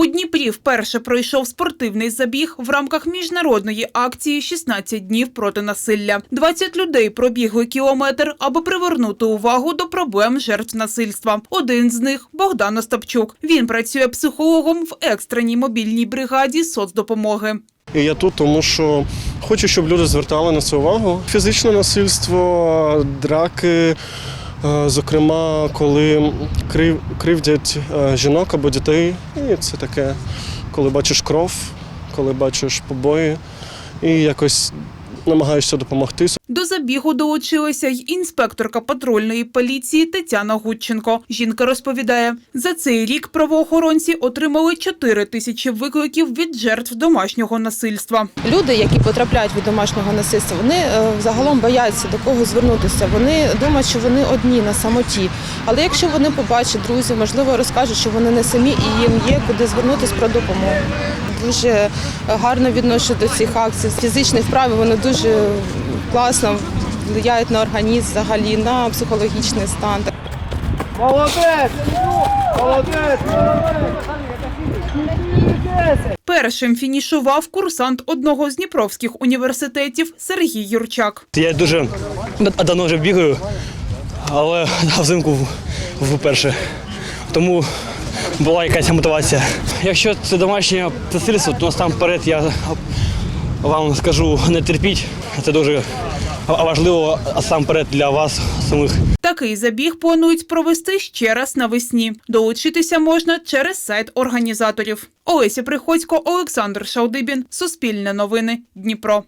У Дніпрі вперше пройшов спортивний забіг в рамках міжнародної акції «16 днів проти насилля. 20 людей пробігли кілометр, аби привернути увагу до проблем жертв насильства. Один з них Богдан Остапчук. Він працює психологом в екстреній мобільній бригаді соцдопомоги. І я тут, тому що хочу, щоб люди звертали на це увагу. Фізичне насильство, драки, зокрема, коли крив, кривдять е, жінок або дітей. І це таке, коли бачиш кров, коли бачиш побої і якось намагаєшся допомогти. До забігу долучилася й інспекторка патрульної поліції Тетяна Гудченко. Жінка розповідає, за цей рік правоохоронці отримали 4 тисячі викликів від жертв домашнього насильства. Люди, які потрапляють від домашнього насильства, вони е, загалом бояться до кого звернутися. Вони думають, що вони одні на самоті. Але якщо вони побачать друзів, можливо, розкажуть, що вони не самі і їм є куди звернутися про допомогу. Дуже гарно відношу до цих акцій. Фізичні вправи вони дуже класно впливають на організм, взагалі на психологічний стан. Молодець! Молодець! Першим фінішував курсант одного з дніпровських університетів Сергій Юрчак. Я дуже давно вже бігаю, але взимку вперше. Тому була якась мотивація. Якщо це домашнє насильство, то насамперед я вам скажу не терпіть. Це дуже важливо, сам перед для вас самих. Такий забіг планують провести ще раз навесні. Долучитися можна через сайт організаторів. Олеся Приходько, Олександр Шалдибін, Суспільне новини, Дніпро.